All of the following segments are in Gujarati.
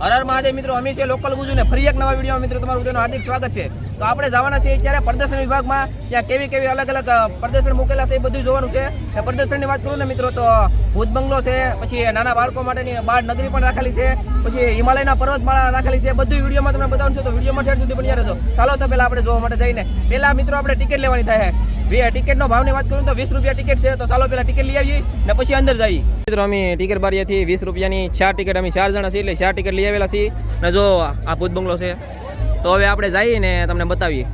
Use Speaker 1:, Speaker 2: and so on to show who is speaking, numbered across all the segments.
Speaker 1: હર હર મહાદેવ મિત્રો, અમે છે લોકલ ગુજુને. ફરી એક નવા વિડીયોમાં મિત્રો તમારું બધાનું હાર્દિક સ્વાગત છે. તો આપણે જવાના છીએ અત્યારે પ્રદર્શન વિભાગમાં. ત્યાં કેવી કેવી અલગ અલગ પ્રદર્શન મૂકેલા છે એ બધું જોવાનું છે. ને પ્રદર્શનની વાત કરું ને મિત્રો, તો ભૂત બંગલો છે, પછી નાના બાળકો માટેની બાળ નગરી પણ રાખેલી છે, પછી હિમાલયના પર્વતમાળા રાખેલી છે. બધું વિડીયોમાં તમને બતાવું છું, તો વિડીયોમાં ઠેર સુધી બની રહેજો. ચાલો તો પહેલાં આપણે જોવા માટે જઈને. પહેલાં મિત્રો, આપણે ટિકિટ લેવાની થાય ટિકિટનો ભાવની વાત કરું તો વીસ રૂપિયા ટિકિટ છે, તો ચાલો પહેલા ટિકિટ લઈ આવીએ ને પછી અંદર જઈએ. મિત્રો, અમે ટિકિટ બારીએથી વીસ રૂપિયાની ચાર ટિકિટ, અમે ચાર જણા છીએ એટલે ચાર ટિકિટ લઈ આવેલા છીએ. ને જો આ ભૂત બંગલો છે, તો હવે આપણે જઈએ ને તમને બતાવીએ.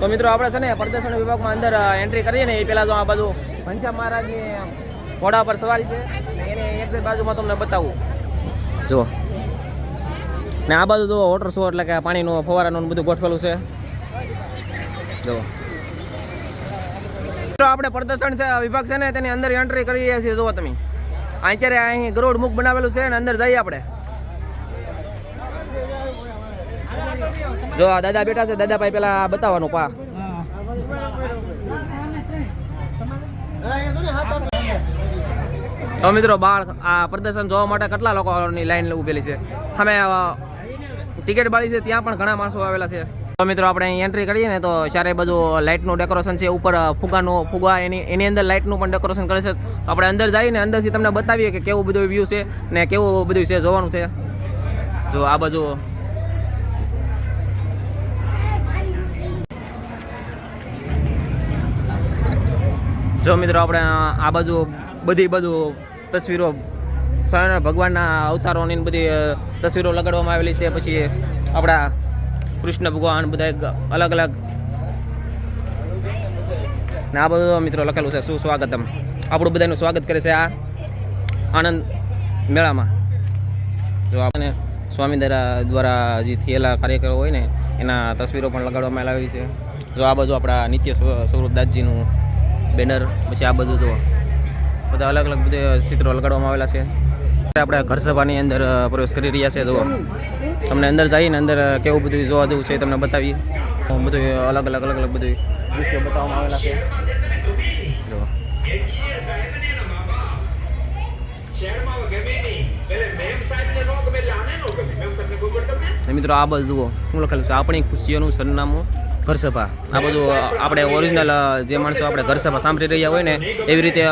Speaker 1: તો મિત્રો, આપણે છે ને પ્રદર્શન વિભાગમાં અંદર એન્ટ્રી કરીએ ને એ પહેલાં જો આ બાજુ ઘનશ્યામ મહારાજની ઘોડા પર સવારી છે, એને એક બાજુમાં તમને બતાવું. જો. ને આ બાજુ જો વોટર શો એટલે કે પાણીનું ફવારાનું બધું ગોઠવેલું છે. જો. આપણે પ્રદર્શન છે વિભાગ છે ને તેની અંદર એન્ટ્રી કરી રહ્યા છીએ, જુઓ તમે. અત્યારે અહીં ગરોડ મુખ બનાવેલું છે ને અંદર જઈએ આપણે. જો, આ દાદા બેઠા છે, દાદા ભાઈ પેલા બતાવવાનું, પા. તો મિત્રો, બાળ આ પ્રદર્શન જોવા માટે કેટલા લોકોની લાઈન ઉભેલી છે? અમે ટિકિટ બાળી છે, ત્યાં પણ ઘણા માણસો આવેલા છે. તો મિત્રો, આપણે એન્ટ્રી કરીએ ને, તો ચારે બાજુ લાઇટનું ડેકોરેશન છે, ઉપર ફુગાનું ફુગા એની એની અંદર લાઇટનું પણ ડેકોરેશન કરે છે. તો આપણે અંદર જઈને અંદરથી તમને બતાવીએ કે કેવું બધું વ્યૂ છે ને કેવું બધું છે, જોવાનું છે. જો આ બાજુ જો મિત્રો, આપણે આ બાજુ બધી બાજુ તસવીરો સ્વામિનારાયણ ભગવાનના અવતારોની બધી તસવીરો લગાડવામાં આવેલી છે. પછી આપણા કૃષ્ણ ભગવાન બધા અલગ અલગ. ને આ બધું મિત્રો લખેલું છે. સુસ્વાગતમ. આપણું બધાનું સ્વાગત કરે છે આ આનંદ મેળામાં. જો આપણે સ્વામી દ્વારા જે થયેલા કાર્યક્રમો હોય ને, એના તસવીરો પણ લગાડવામાં આવી છે. જો આ બાજુ આપણા નિત્ય સ્વરૂપ સ્વરૂપદાસજીનું બેનર પછી આ બધું જો બધા અલગ અલગ બધા ચિત્રો લગાડવામાં આવેલા છે. આપણે ઘર સભાની અંદર પ્રવેશ કરી રહ્યા છે. જુઓ. તમને અંદર જઈએ ને અંદર કેવું બધું જોવા જેવું છે તમને બતાવીએ. બધું અલગ અલગ અલગ અલગ બધું. દૃશ્યો બતાવવામાં આવેલા છે. જુઓ. મિત્રો આ બસ જુઓ. શું લખેલું છે? આપણી ખુશીઓનું સરનામું. ઘર સભા આ બધું આપણે ઓરિજિનલ જે માણસો આપણે ઘરસભા સાંભળી રહ્યા હોય ને, એવી રીતે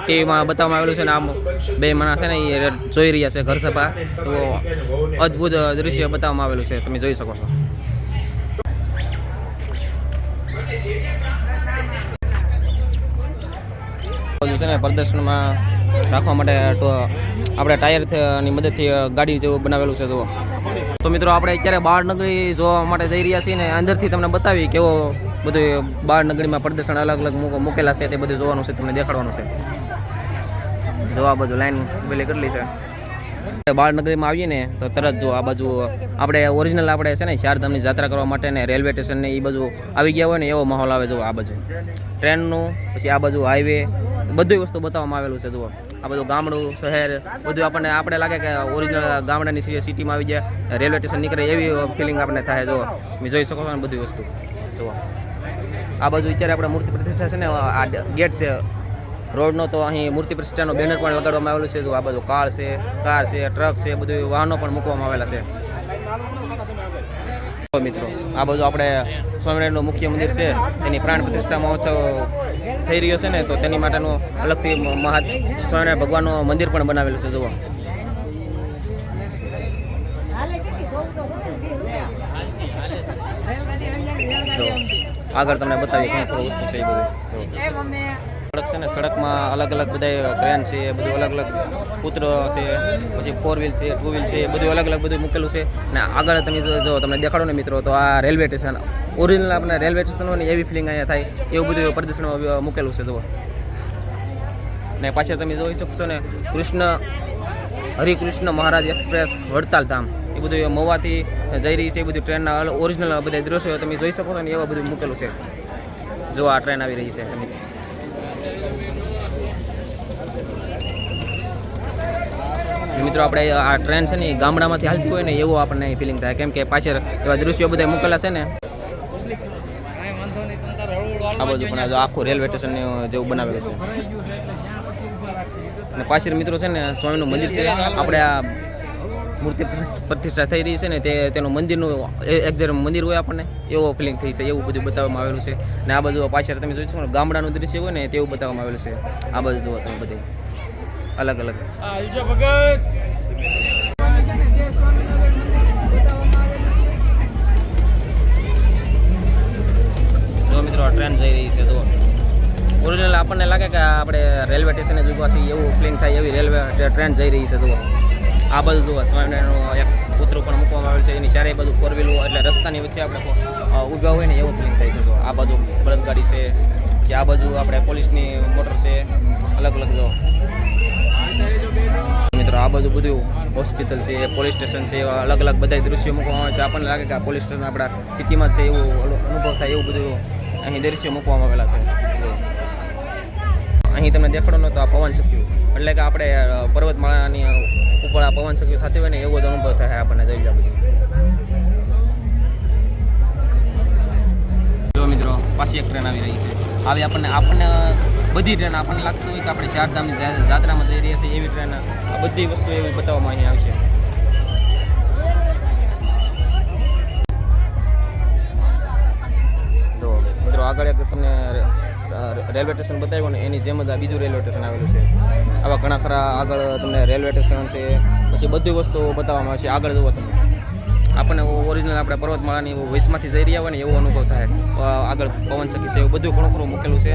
Speaker 1: ટીવીમાં બતાવવામાં આવેલું છે ને, આમ બે માણસ છે ને, એ જોઈ રહ્યા છે ઘરસભા. તો અદ્ભુત દૃશ્ય બતાવવામાં આવેલું છે, તમે જોઈ શકો છો. છે ને, પ્રદર્શનમાં રાખવા માટે આપણે ટાયરની મદદથી ગાડી જેવું બનાવેલું છે, જુઓ. તો મિત્રો આપણે અત્યારે બાળનગરી જોવા માટે જઈ રહ્યા છીએ ને અંદરથી તમને બતાવી કેવો બધું બાળનગરીમાં પ્રદર્શન અલગ અલગ મૂકો- મૂકેલા છે તે બધું જોવાનું છે, તમને દેખાડવાનું છે. જોવા બધું લાઈન પેલી કેટલી છે. બાળનગરીમાં આવીએ ને તો તરત જો આ બાજુ આપણે ઓરિજિનલ આપણે છે ને શારધામની યાત્રા કરવા માટે ને રેલવે સ્ટેશન ને એ બાજુ આવી ગયા હોય ને એવો માહોલ આવે જો આ બાજુ. ટ્રેનનું, પછી આ બાજુ હાઈવે બધી વસ્તુ બતાવવામાં આવેલું છે, જુઓ. આ બધું ગામડું, શહેર, બધું આપણને, આપણે લાગે કે ઓરિજિનલ ગામડાની સિટીમાં આવી જાય રેલવે સ્ટેશન નીકળે એવી ફિલિંગ આપણને થાય, જુઓ. તમે જોઈ શકો છો ને બધી વસ્તુ. જુઓ. આ બાજુ અત્યારે આપણે મૂર્તિ પ્રતિષ્ઠા છે ને, આ ગેટ છે. રોડનો તો અહીં મૂર્તિ પ્રતિષ્ઠાનો બેનર પણ લગાડવામાં આવેલું છે આ બાજુ કાર છે કાર છે ટ્રક છે બધું વાહનો પણ મૂકવામાં આવેલા છે. મિત્રો, આ બાજુ આપણે સ્વામિનારાયણનું મુખ્ય મંદિર છે, એની પ્રાણ પ્રતિષ્ઠા મહોત્સવ થઈ રહ્યો છે ને, તો તેની માટેનું અલગથી મહા સ્વામિનારાયણ ભગવાનનું મંદિર પણ બનાવેલું છે, જુઓ આગળ તમને બતાવી ઘણું વસ્તુ છે એ બધું. સડક છે ને, સડકમાં અલગ અલગ બધા ક્રેન છે બધું અલગ અલગ કૂતરો છે, પછી ફોર વ્હીલ છે ટુ વ્હીલ છે બધું અલગ અલગ બધું મૂકેલું છે. ને આગળ તમે જો તમને દેખાડો ને મિત્રો, તો આ રેલવે સ્ટેશન ઓરિજિનલ આપણે રેલવે સ્ટેશન હોય ને, એવી ફિલિંગ અહીંયા થાય, એવું બધું પ્રદર્શનમાં મૂકેલું છે, જુઓ. ને પાછળ તમે જોઈ શકશો ને, કૃષ્ણ, હરિકૃષ્ણ મહારાજ એક્સપ્રેસ વડતાલ ધામ. એ બધું મવાથી જઈ રહી છે, એ બધું ટ્રેનના ઓરિજિનલ બધા દ્રશ્યો તમે જોઈ શકો છો ને, એવા બધું મૂકેલું છે. જો આ ટ્રેન આવી રહી છે. તમે મિત્રો આપણે આ ટ્રેન છે ને ગામડામાંથી હાલતી હોય ને એવું આપણને ફિલિંગ થાય. કેમ કે પાછળ એવા દૃશ્યો બધા મૂકેલા છે ને. આ બધું પણ આખું રેલવે સ્ટેશન જેવું બનાવેલું છે. અને પાછળ મિત્રો છે ને સ્વામીનું મંદિર છે. આપણે આ મૂર્તિ પ્રતિષ્ઠા થઈ રહી છે ને તે તેનું મંદિરનું એક્ઝેક્ટ મંદિર હોય આપણને, એવો ફિલિંગ થઈ છે, એવું બધું બતાવવામાં આવેલું છે. ને આ બાજુ પાછળ તમે જોઈ શકો ગામડાનું દૃશ્ય હોય ને તેવું બતાવવામાં આવેલું છે. આ બાજુ જુઓ તમે બધે. અલગ અલગ. જો મિત્રો ટ્રેન જઈ રહી છે તો ઓરિજિનલ આપણને લાગે કે આપણે રેલવે સ્ટેશને જ છીએ એવું પ્લેન થાય એવી રેલવે ટ્રેન જઈ રહી છે જુઓ. આ બાજુ જુઓ સ્વામિનારાયણનું એક પુતળું પણ મૂકવામાં આવેલ છે એની ચારેય બધું ફોર વ્હીલું એટલે રસ્તાની વચ્ચે આપણે ઊભા હોય ને એવું ફિલિંગ થાય છે જુઓ. આ બાજુ બળદગાડી છે પછી આ બાજુ આપણે પોલીસની મોટર છે અલગ અલગ જો મિત્રો આ બધું બધું હોસ્પિટલ છે પોલીસ સ્ટેશન છે, એવા અલગ અલગ બધા દૃશ્યો મૂકવામાં આવે છે. આપણને લાગે કે આ પોલીસ સ્ટેશન આપણા સિટીમાં છે એવું અનુભવ થાય એવું બધું અહીં દૃશ્યો મૂકવામાં આવેલા છે. અહીં તમને દેખાડો તો આ પવન શક્યું. એટલે કે આપણે પર્વતમાળાની ઉપર આ પવન શક્યું થતી હોય ને એવો જ અનુભવ થાય આપણને જોઈ લો બધું. જો મિત્રો, પાછી એક ટ્રેન આવી રહી છે. આવી આપણને આપણને બધી ટ્રેન આપણને લાગતું હોય કે આપણે ચારધામની જાત્રામાં જઈ રહ્યા છીએ, એવી ટ્રેન આ બધી વસ્તુ એવી બતાવવામાં અહીં આવશે તો મિત્રો આગળ એક તમને રેલવે સ્ટેશન બતાવ્યું ને એની જેમ જ આ બીજું રેલવે સ્ટેશન આવેલું છે. આવા ઘણા ખરા આગળ તમને રેલવે સ્ટેશન છે, પછી બધી વસ્તુઓ બતાવવામાં આવશે આગળ જુઓ તમે. આપણને ઓરિજિનલ આપણે પર્વતમાળાની વોઇસમાંથી જઈ રહ્યા હોય ને, એવો અનુભવ થાય. આગળ પવન ચકી છે, એવું બધું ઘણું ખરું મૂકેલું છે.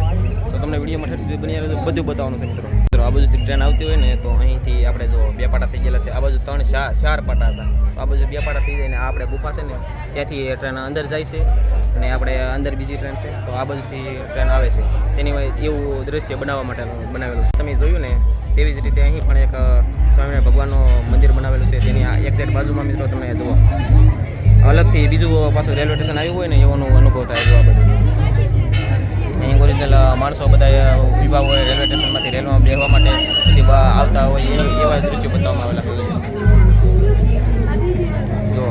Speaker 1: તો તમને વિડીયોમાં ઠેર સુધી બની તો બધું બતાવવાનું છે મિત્રો. મિત્રો, આ બાજુથી ટ્રેન આવતી હોય ને, તો અહીંથી આપણે જો બે પાટા થઈ ગયેલા છે, આ બાજુ ત્રણ ચાર ચાર પાટા હતા. આ બાજુ બે પાટા થઈ જાય ને આપણે ગુફા છે ને, ત્યાંથી એ ટ્રેન અંદર જાય છે અને આપણે અંદર બીજી ટ્રેન છે. તો આ બાજુથી ટ્રેન આવે છે. તેની એવું દ્રશ્ય બનાવવા માટેનું બનાવેલું છે. તમે જોયું ને, તેવી જ રીતે અહીં પણ એક સ્વામિનારાયણ ભગવાનનું મંદિર બનાવેલું છે, તેની આ એક્ઝેક્ટ બાજુમાં મિત્રો તમે જુઓ. અલગથી બીજું પાછું રેલવે સ્ટેશન આવ્યું હોય ને, એવાનો અનુભવ થાય જોવા બધું. અહીં ઓરિજિનલ માણસો બધા વિભાગ હોય રેલવે સ્ટેશનમાંથી રેલમાં બેસવા માટે પછી આવતા હોય એવા દ્રશ્યો બતાવવામાં આવેલા છે જો,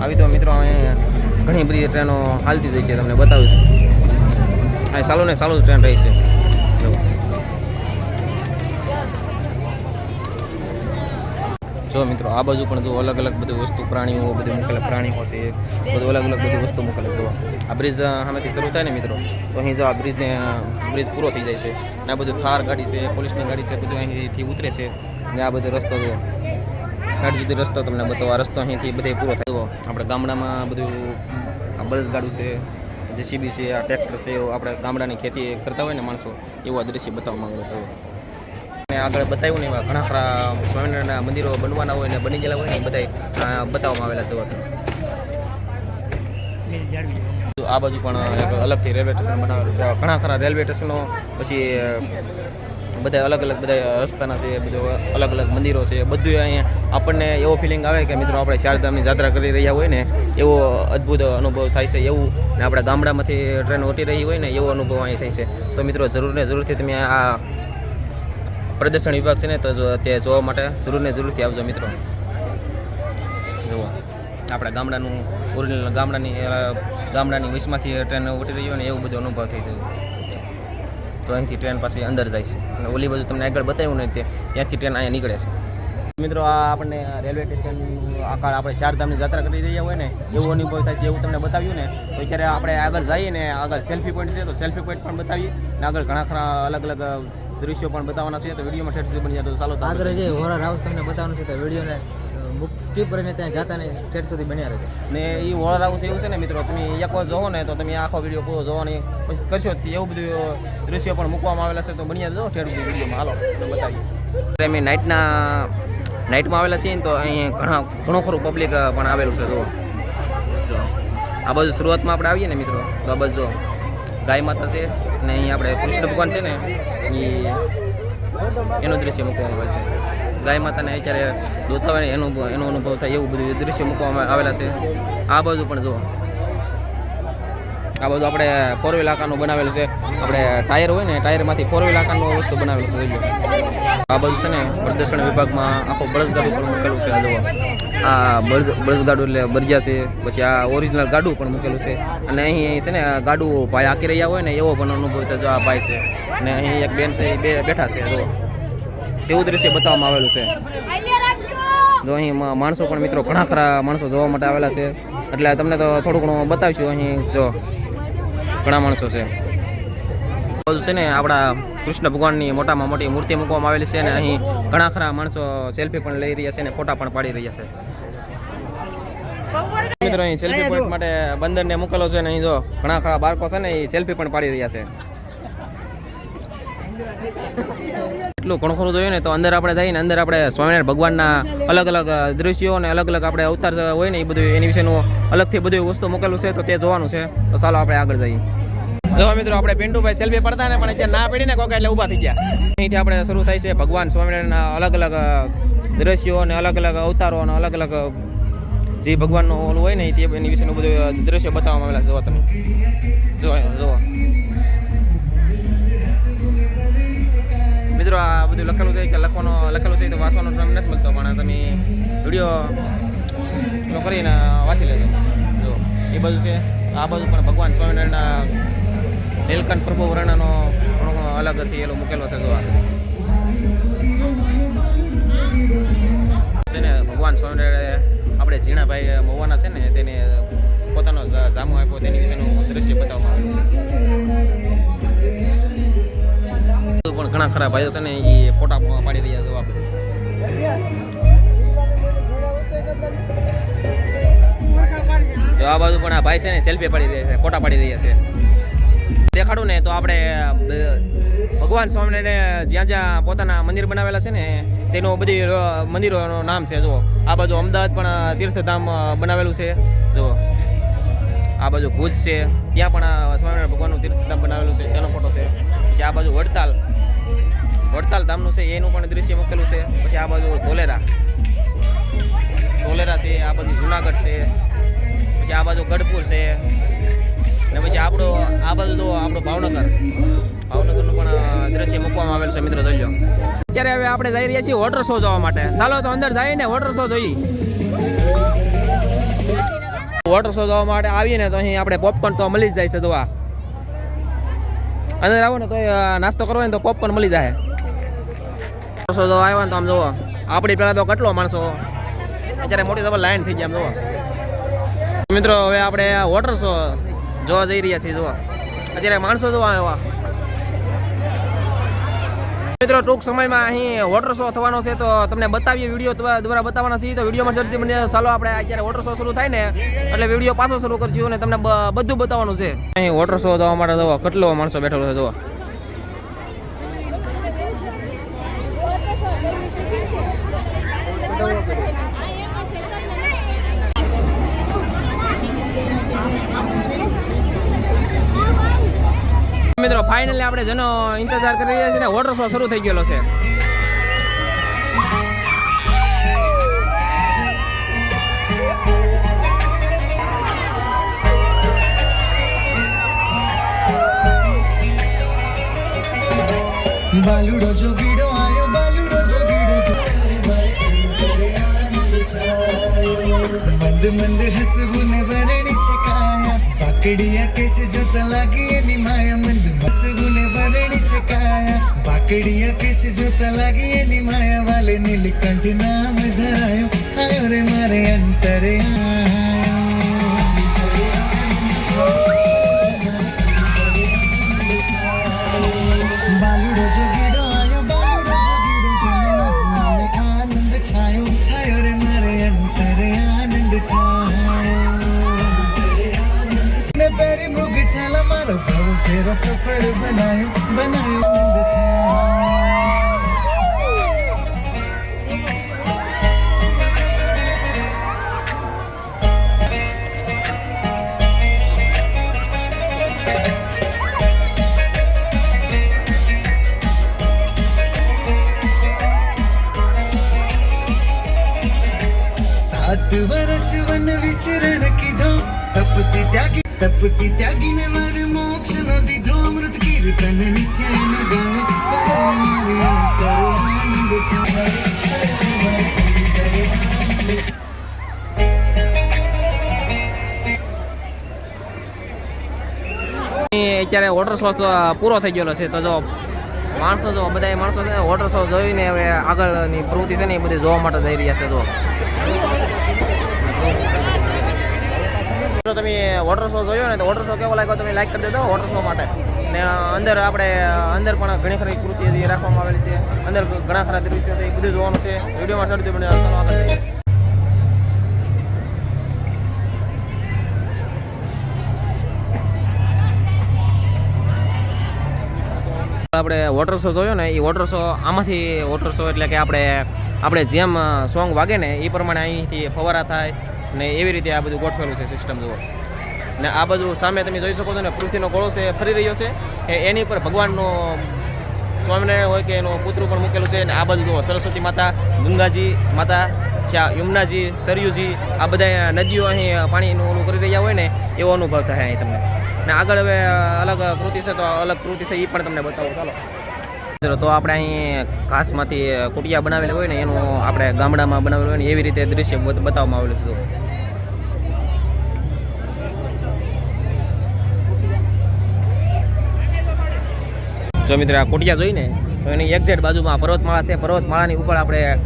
Speaker 1: આવી તો મિત્રો અહીં ઘણી બધી ટ્રેનો હાલતી જાય છે, તમને બતાવ્યું અહીં સાલું ને સાલું ટ્રેન રહી છે. જો મિત્રો આ બાજુ પણ જો અલગ અલગ બધી વસ્તુ પ્રાણીઓ બધું મૂકેલા પ્રાણીઓ છે બધું અલગ અલગ બધી વસ્તુ મૂકેલી જો આ બ્રિજ સામેથી શરૂ થાય ને મિત્રો તો અહીં જો આ બ્રિજને બ્રિજ પૂરો થઈ જાય છે. ને આ બધું થાર ગાડી છે પોલીસની ગાડી છે બધું અહીંથી ઉતરે છે. ને આ બધો રસ્તો જો ગાડી સુધી રસ્તો તમને બતાવો આ રસ્તો અહીંથી બધે પૂરો થાય. જુઓ, આપણે ગામડામાં બધું આ બળદગાડું છે જેસીબી છે આ ટ્રેક્ટર છે એવું આપણે ગામડાની ખેતી કરતા હોય ને માણસો એવું આ દ્રશ્ય બતાવવામાં આવેલું છે. અને આગળ બતાવ્યું ને એવા ઘણા ખરા સ્વામિનારાયણના મંદિરો બનવાના હોય ને બની ગયેલા હોય ને બધા બતાવવામાં આવેલા છે હોતા. આ બાજુ પણ એક અલગથી રેલવે સ્ટેશન બનાવેલું છે. ઘણા ખરા રેલવે સ્ટેશનો, પછી બધા અલગ અલગ બધા રસ્તાના છે, બધું અલગ અલગ મંદિરો છે. બધું અહીંયા આપણને એવો ફિલિંગ આવે કે મિત્રો આપણે ચારધામની યાત્રા કરી રહ્યા હોય ને, એવો અદ્ભુત અનુભવ થાય છે એવું. ને આપણા ગામડામાંથી ટ્રેન ઓટી રહી હોય ને એવો અનુભવ અહીં થાય છે. તો મિત્રો જરૂર ને જરૂરથી તમે આ પ્રદર્શન વિભાગ છે ને, તો તે જોવા માટે જરૂર ને જરૂરથી આવજો મિત્રો. જુઓ, આપણા ગામડાનું ઓરિજિનલ ગામડાની ગામડાની વિસમાંથી ટ્રેન ઉતરી રહી હોય ને એવું બધો અનુભવ થઈ જાય. તો અહીંથી ટ્રેન પાછી અંદર જાય છે. અને ઓલી બાજુ તમને આગળ બતાવ્યું ને ત્યાંથી ટ્રેન અહીંયા નીકળે છે. મિત્રો, આ આપણને રેલવે સ્ટેશન આકાર આપણે ચારધામની યાત્રા કરી રહ્યા હોય ને, એવો અનુભવ થાય છે એવું તમને બતાવ્યું ને, તો અત્યારે આપણે આગળ જઈએ ને, આગળ સેલ્ફી પોઈન્ટ છે તો સેલ્ફી પોઈન્ટ પણ બતાવીએ. ને આગળ ઘણા ખરા અલગ અલગ દૃશ્યો પણ બતાવવાના છે. તો વિડીયોમાં શેર સુધી બની જાય તો ચાલો
Speaker 2: આગળ જે હોરર હાઉસ તમને બતાવવાનું છે તો વિડીયોને સ્કીપ કરીને ત્યાં જાતા ને શેર સુધી બન્યા રહેજો.
Speaker 1: ને એ હોરર હાઉસ એવું છે ને મિત્રો તમે એક વાર જોવો ને તો તમે આખો વીડિયો પૂરો જોવાની કરશો એવું બધું દૃશ્યો પણ મૂકવામાં આવેલા છે તો બન્યા જો શેર સુધી વિડીયોમાં. હાલો તમને બતાવીએ. અમે નાઇટના નાઇટમાં આવેલા છીએ ને તો અહીં ઘણા ઘણું ખરું પબ્લિક પણ આવેલું છે જો આ બાજુ શરૂઆતમાં આપણે આવીએ ને મિત્રો તો આ બાજુ ગાય માતા છે ને અહીં આપણે કૃષ્ણ ભગવાન છે ને એનું દ્રશ્ય મૂકવામાં આવે છે. ગાય માતાને અત્યારે દોથાવે એનો એનો અનુભવ થાય એવું બધું દૃશ્ય મૂકવામાં આવેલા છે. આ બાજુ પણ જુઓ. આ બધું આપણે ફોર વ્હીલ આકારનું બનાવેલું છે. આપણે ટાયર હોય ને, ટાયરમાંથી ફોર વ્હીલ આકારનું વસ્તુ બનાવેલું છે આ બાજુ છે ને પ્રદર્શન વિભાગમાં આખો બળસગાડું પણ મૂકેલું છે જુઓ. આ બળસ બળસગાડું એટલે બરજા છે, પછી આ ઓરિજિનલ ગાડું પણ મૂકેલું છે. અને અહીં છે ને ગાડું ભાઈ આંકી રહ્યા હોય ને, એવો પણ અનુભવ થાય જો આ ભાઈ છે. અને અહીં એક બેન છે એ બે બેઠા છે જો. તેવું દ્રશ્ય બતાવવામાં આવેલું છે? જો અહીં માણસો પણ મિત્રો ઘણા ખરા માણસો જોવા માટે આવેલા છે. એટલે તમને તો થોડું ઘણું બતાવીશું અહીં જો. ઘણા માણસો છે. છે ને આપણા કૃષ્ણ ભગવાનની મોટામાં મોટી મૂર્તિ મૂકવામાં આવેલી છે અને અહીં ઘણા ખરા માણસો સેલ્ફી પણ લઈ રહ્યા છે અને ફોટા પણ પાડી રહ્યા છે. મિત્રો અહીં સેલ્ફી પોઈન્ટ માટે બંદરને મૂકેલો છે અને અહીં જો. ઘણા ખરા બાળકો છે ને એ સેલ્ફી પણ પાડી રહ્યા છે. એટલું ઘણું ખરું જોયું ને તો અંદર આપણે જઈને અંદર આપણે સ્વામિનારાયણ ભગવાનના અલગ અલગ દ્રશ્યો અને અલગ અલગ આપણે અવતાર હોય ને એ બધું એની વિશેનું અલગથી બધું વસ્તુ મૂકેલું છે તો તે જોવાનું છે. તો ચાલો આપણે આગળ જઈએ. જો મિત્રો, આપણે પિન્ટુભાઈ સેલ્ફી પડતા ને પણ અત્યારે ના પડી ને કોક એટલે ઊભા થઈ ગયા. અહીંથી આપણે શરૂ થાય છે ભગવાન સ્વામિનારાયણના અલગ અલગ દ્રશ્યો અને અલગ અલગ અવતારો અને અલગ અલગ જે ભગવાનનું ઓલું હોય ને એની વિશેનું બધું દ્રશ્યો બતાવવામાં આવેલા જોવા તમે. જો જો મિત્રો, આ બધું લખેલું છે કે લખવાનો લખેલું છે તો વાંચવાનો ટાઈમ નથી મળતો, પણ તમે વીડિયો કરીને વાંચી લેજો. જો, એ બધું છે. આ બધું પણ ભગવાન સ્વામિનારાયણના નીલકંઠ પ્રભુ વર્ણનો ઘણો અલગથી એલો મૂકેલો છે જોવા છે ને, ભગવાન સ્વામિનારાયણ આપણે ઝીણાભાઈ મહુવાના છે ને, તેને પોતાનો જામો આપ્યો, તેની વિશેનું દ્રશ્ય બતાવવામાં આવ્યું છે. પણ ઘણા ખરા ભાઈઓ છે ને એ ફોટા પાડી રહ્યા છે આપણે તો આ બાજુ પણ આ ભાઈ છે ને સેલ્ફી પાડી રહ્યા છે, ફોટા પાડી રહ્યા છે. દેખાડું ને તો આપણે ભગવાન સ્વામીને જ્યાં જ્યાં પોતાના મંદિર બનાવેલા છે ને, તેનું બધી મંદિરોનું નામ છે જો આ બાજુ અમદાવાદ પણ તીર્થધામ બનાવેલું છે જો આ બાજુ ભુજ છે, ત્યાં પણ સ્વામિનારાયણ ભગવાનનું તીર્થધામ બનાવેલું છે, તેનો ફોટો છે. પછી આ બાજુ વડતાલ. વડતાલ ધામનું છે, એનું પણ દૃશ્ય મૂકેલું છે. પછી આ બાજુ ધોલેરા. ધોલેરા છે, આ બાજુ જુનાગઢ છે. પછી આ બાજુ ગઢપુર છે. ને પછી આપણો, આ બાજુ તો આપણું ભાવનગર. ભાવનગરનું પણ દ્રશ્ય મૂકવામાં આવેલું છે, મિત્રો, જોઈ અત્યારે હવે આપણે જઈ રહ્યા છીએ વોટર શો જોવા માટે. ચાલો તો અંદર જઈને વોટર શો જોઈએ. વોટર શો જોવા માટે આવીએ ને તો અહીં આપણે પોપકોર્ન તો મળી જ જાય છે, જોવા. અંદર આવો ને તો નાસ્તો કરવો ને તો પોપકોર્ન મળી જાય માણસો જો આવ્યા ને તો આમ જુઓ, આપણી પહેલાં તો કેટલો માણસો. અત્યારે મોટી સભા લાઈન થઈ ગયા આમ જુઓ. મિત્રો, હવે આપણે વોટર શો જોવા જઈ રહ્યા છીએ જોવા અત્યારે માણસો જોવા આવ્યા. મિત્રો, ટૂંક સમયમાં અહીં વોટર શો થવાનો છે, તો તમને બતાવીએ વીડિયો દ્વારા બતાવવાના છીએ. તો વિડીયોમાં જલ્દી મને ચાલો આપણે અત્યારે વોટર શો શરૂ થાય ને, એટલે વીડિયો પાછો શરૂ કરજો અને તમને બધું બતાવવાનું છે. અહીં વોટર શો જોવા માટે જવા કેટલો માણસો બેઠેલો છે જોવા ઇંતજાર કરી રહ્યા છીએ ને વોટર શો શરૂ થઈ ગયેલો છે.
Speaker 3: બાલુડો જોગીડો આયો બાલુડો જોગીડો મંદ મંદ હસવું ને વરણી ચકાયા બાકડિયા કેસ જોતા લાગી, એની માયા મંદ હસવું ને વરણી કાયા બાકડિયા કેસ જોતા લાગી, એની માયા વાલે નીલકંઠ નામ ધરાયો આયો રે મારે અંતરે બાલુડો પેરી મારો ભાવ ફેરો સફળ બનાયો બનાયો નંદ છે. સાત વર્ષ વન વિચરણ કીધો, તપસી ત્યાગી તપસી ત્યાગીને મારે મોક્ષ ન દીધો અમૃત કીર્તન નિત્ય
Speaker 1: અત્યારે વોટર શો પૂરો થઈ ગયેલો છે. તો જો માણસો જો બધા માણસો છે વોટર શો જોઈને હવે આગળની પ્રવૃત્તિ છે ને એ બધી જોવા માટે જઈ રહ્યા છે, જો. જો તમે વોટર શો જોયો ને તો વોટર શો કેવો લાગ્યો તમે લાઈક કરી દેજો વોટર શો માટે. ને અંદર આપણે, અંદર પણ ઘણી ખરી કૃતિ રાખવામાં આવેલી છે. અંદર ઘણા ખરા દૃશ્યો છે, એ બધું જોવાનું છે. વિડીયોમાં બને આગળ આપણે વોટર શો જોયો ને, એ વોટર શો આમાંથી વોટર શો એટલે કે આપણે આપણે જેમ સોંગ વાગે ને, એ પ્રમાણે અહીંથી ફવારા થાય. ને એવી રીતે આ બધું ગોઠવેલું છે સિસ્ટમ જુઓ. ને આ બાજુ સામે તમે જોઈ શકો છો ને, પૃથ્વીનો ગોળો છે, ફરી રહ્યો છે. એની પર ભગવાનનો સ્વામિનારાયણ હોય કે એનું પુતરું પણ મૂકેલું છે. ને આ બાજુ જુઓ, સરસ્વતી માતા, ગંગાજી માતા ત્યાં યમુનાજી, સરયુજી, આ બધા નદીઓ અહીં પાણીનું ઓલું કરી રહ્યા હોય ને, એવો અનુભવ થાય અહીં તમને. ને આગળ હવે અલગ કૃતિ છે તો અલગ કૃતિ છે એ પણ તમને બતાવો. ચાલો. તો આપણે અહીં ઘાસમાંથી કુટિયા બનાવેલી હોય ને, એનું આપણે ગામડામાં બનાવેલું હોય ને, એવી રીતે બત- બતાવવામાં આવેલું છે. જો મિત્ર, આ કોટિયા જોઈને તો એની એક્ઝેક્ટ બાજુમાં પર્વતમાળા છે. પર્વતમાળાની ઉપર આપણે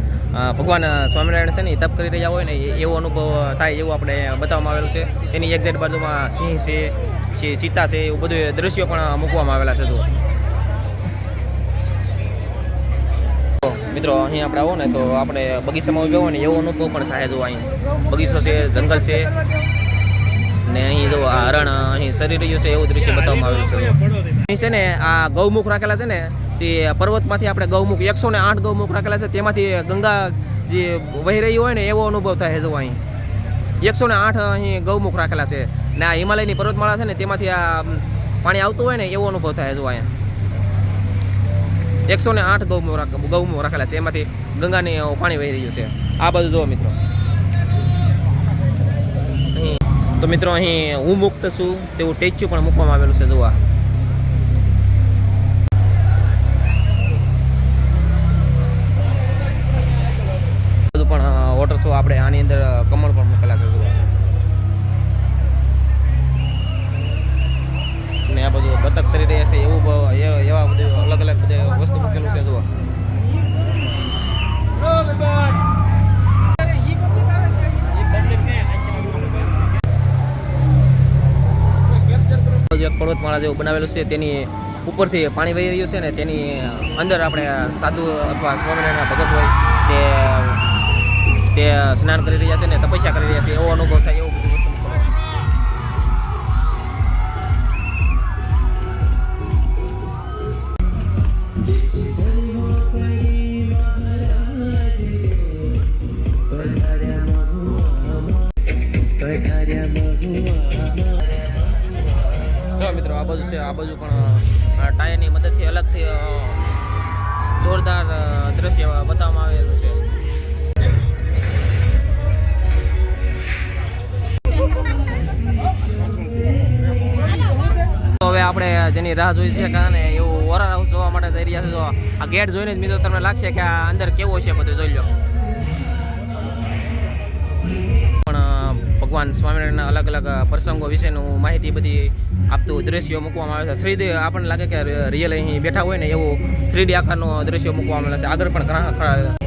Speaker 1: ભગવાન સ્વામિનારાયણ છે ને તપ કરી રહ્યા હોય ને એવો અનુભવ થાય એવું આપણે બતાવવામાં આવેલું છે. એની એક્ઝેક્ટ બાજુમાં સિંહ છે ચિત્તા છે, એવું બધું દ્રશ્યો પણ મૂકવામાં આવેલા છે, જુઓ. મિત્રો, અહીં આપણે આવો ને તો આપણે બગીચામાં ગયો ને એવો અનુભવ પણ થાય જો અહીં. બગીચો છે, જંગલ છે. ને અહીં જો આ હરણ અહીં સરી રહ્યું છે, એવું દ્રશ્ય બતાવવામાં આવ્યું છે. અહીં છે ને આ ગૌમુખ રાખેલા છે ને, તે પર્વતમાંથી આપણે ગૌમુખ, એકસો ને આઠ ગૌમુખ રાખેલા છે. તેમાંથી ગંગા જે વહી રહી હોય ને એવો અનુભવ થાય જો અહીં. એકસો ને આઠ અહીં ગૌમુખ રાખેલા છે. ને આ હિમાલયની પર્વતમાળા છે ને, તેમાંથી આ પાણી આવતું હોય ને એવો અનુભવ થાય જો અહીંયા. એકસો ને આઠ ગૌમો રાખ રાખેલા છે. એમાંથી ગંગાની પાણી વહી રહ્યું છે. આ બધું જુઓ મિત્રો. તો મિત્રો અહીં હું મુક્ત છું તેવું ટેચ્યુ પણ મૂકવામાં આવેલું છે જોવા જેવું બનાવેલું છે તેની ઉપરથી પાણી વહી રહ્યું છે ને તેની અંદર આપણે સાધુ અથવા સ્વામિનારાયણના ભગત હોય તે તે સ્નાન કરી રહ્યા છે ને તપસ્યા કરી રહ્યા છે. એવો અનુભવ થાય એવું રાહ જોઈ છે, કારણ એવું ઓરર હાઉસ જોવા માટે જઈ રહ્યા છે. જો આ ગેટ જોઈને જ મિત્રો તમને લાગશે કે આ અંદર કેવો છે બધું, જોઈ લો. પણ ભગવાન સ્વામિનારાયણના અલગ અલગ પ્રસંગો વિશેનું માહિતી બધી આપતું દ્રશ્યો મૂકવામાં આવે છે. થ્રી ડી આપણને લાગે કે રિયલ અહીં બેઠા હોય ને એવું થ્રી ડી આકારનો દ્રશ્યો મૂકવામાં આવે છે. આગળ પણ ઘણા ખરા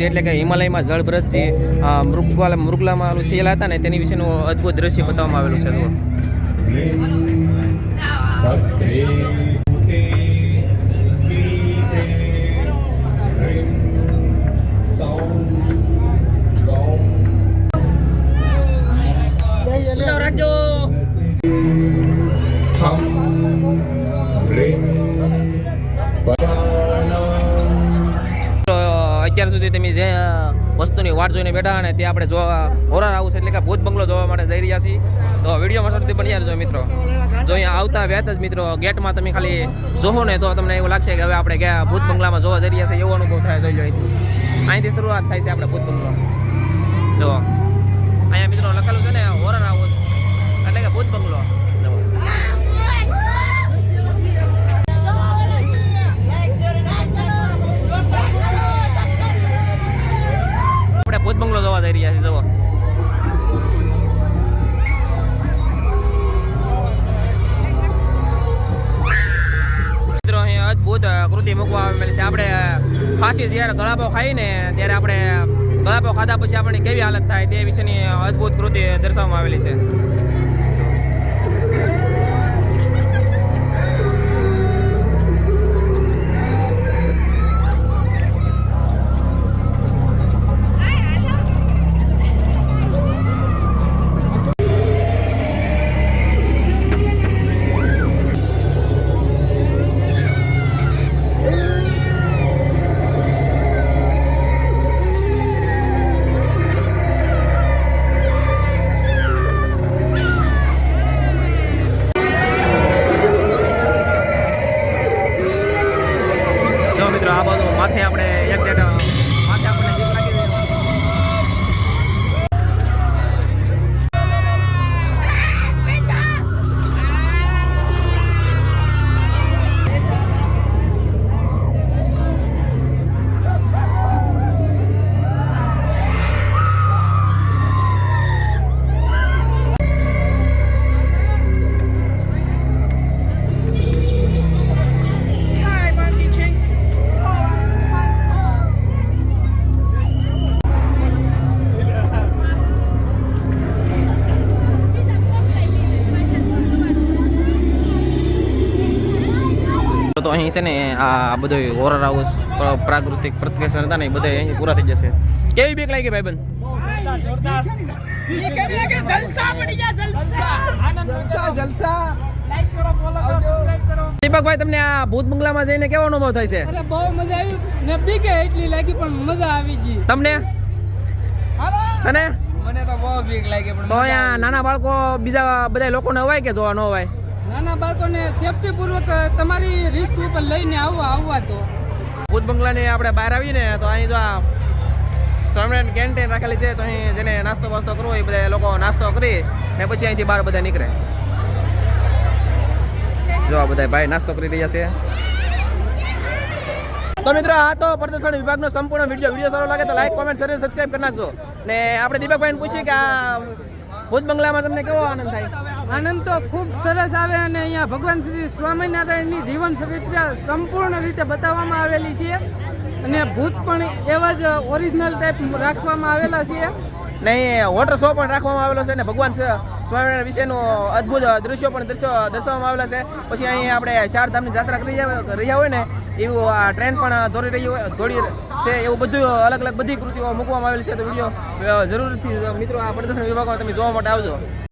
Speaker 1: જે એટલે કે હિમાલયમાં જળબ્રત જે મૃગવાલ મૃગલામાં થયેલા હતા ને તેની વિશેનું અદ્ભુત દ્રશ્ય બતાવવામાં આવેલું છે જુઓ. Come, અત્યાર સુધી તમે જે વસ્તુની વાટ જોઈને બેઠા અને ત્યાં આપણે જોવા, હોરર હાઉસ એટલે કે ભૂત બંગલો જોવા માટે જઈ રહ્યા છીએ. તો વિડીયોમાં સુધી બની રહેજો મિત્રો. જો અહીંયા આવતા વેત જ મિત્રો, ગેટમાં તમે ખાલી જોવો ને તો તમને એવું લાગશે કે હવે આપણે ગયા ભૂત બંગલામાં જોવા જઈ રહ્યા છે એવો અનુભવ થાય જોઈ લો અહીંથી. અહીંથી શરૂઆત થાય છે આપણે ભૂત બંગલો. જો, અહીંયા મિત્રો લખેલું છે ને, હોરર હાઉસ એટલે કે ભૂત બંગલો. જોવા જઈ રહ્યા અદ્ભુત કૃતિ મૂકવા આવેલી છે આપણે ફાંસી જ્યારે ગળાપો ખાઈને ત્યારે આપણે ગળાપો ખાધા પછી આપણને કેવી હાલત થાય તે વિશેની અદભુત કૃતિ દર્શાવવામાં આવેલી છે તો અહીં છે ને આ બધો હોરર હાઉસ પ્રાકૃતિક પ્રત્યેક્ષણ હતા ને એ બધા અહીં પૂરા થઈ જશે. કેવી બીક લાગી ભાઈબંધ? દીપકભાઈ તમને આ ભૂત બંગલામાં જઈને કેવો અનુભવ થાય છે?
Speaker 4: અરે બહુ મજા આવી. ને બીકે એટલી લાગી પણ મજા આવી ગઈ.
Speaker 1: તમને? તને?
Speaker 2: મને તો બહુ બીક લાગી પણ
Speaker 1: તો અહીંયા નાના બાળકો બીજા બધા લોકોને અવાય કે જોવા ન અવાય?
Speaker 4: નાના બાળકોને સેફટી પૂર્વક તમારી રિસ્ક ઉપર લઈને આવવા આવવા તો
Speaker 1: ભૂત બંગલાની આપણે બહાર આવીને તો અહીં જો આ સ્વામિનારાયણ કેન્ટીન રાખેલી છે, તો અહીં જેને નાસ્તો વાસ્તો કરવો એ બધા લોકો નાસ્તો કરી ને પછી અહીંથી બહાર બધા નીકળે. જો આ બધા ભાઈ નાસ્તો કરી રહ્યા છે. તો મિત્રો, આ તો પ્રદર્શન વિભાગનો સંપૂર્ણ વીડિયો. વીડિયો સારો લાગે તો લાઈક કોમેન્ટ શેર સબસ્ક્રાઈબ કરી નાખજો. ને આપણે દીપકભાઈને પૂછીએ કે આ ભૂત બંગલામાં તમને કેવો આનંદ થાય?
Speaker 4: આનંદ તો ખૂબ સરસ આવે અને અહીંયા ભગવાન શ્રી સ્વામિનારાયણની જીવન ચરિત્ર સંપૂર્ણ રીતે બતાવવામાં આવેલી છે. અને ભૂત પણ એવા જ ઓરિજિનલ ટાઈપ રાખવામાં આવેલા છે.
Speaker 1: ને અહીં વોટર શો પણ રાખવામાં આવેલો છે ને ભગવાન સ્વામિનારાયણ વિશેનું અદ્ભુત દૃશ્યો પણ દર્શો દર્શાવવામાં આવેલા છે. પછી અહીં આપણે ચારધામની જાત્રા કરી રહ્યા હોય ને, એવું આ ટ્રેન પણ દોડી રહી હોય દોડી છે એવું બધું અલગ અલગ બધી કૃતિઓ મૂકવામાં આવેલી છે. તો વીડિયો જરૂરથી મિત્રો, આ પ્રદર્શન વિભાગમાં તમે જોવા માટે આવજો.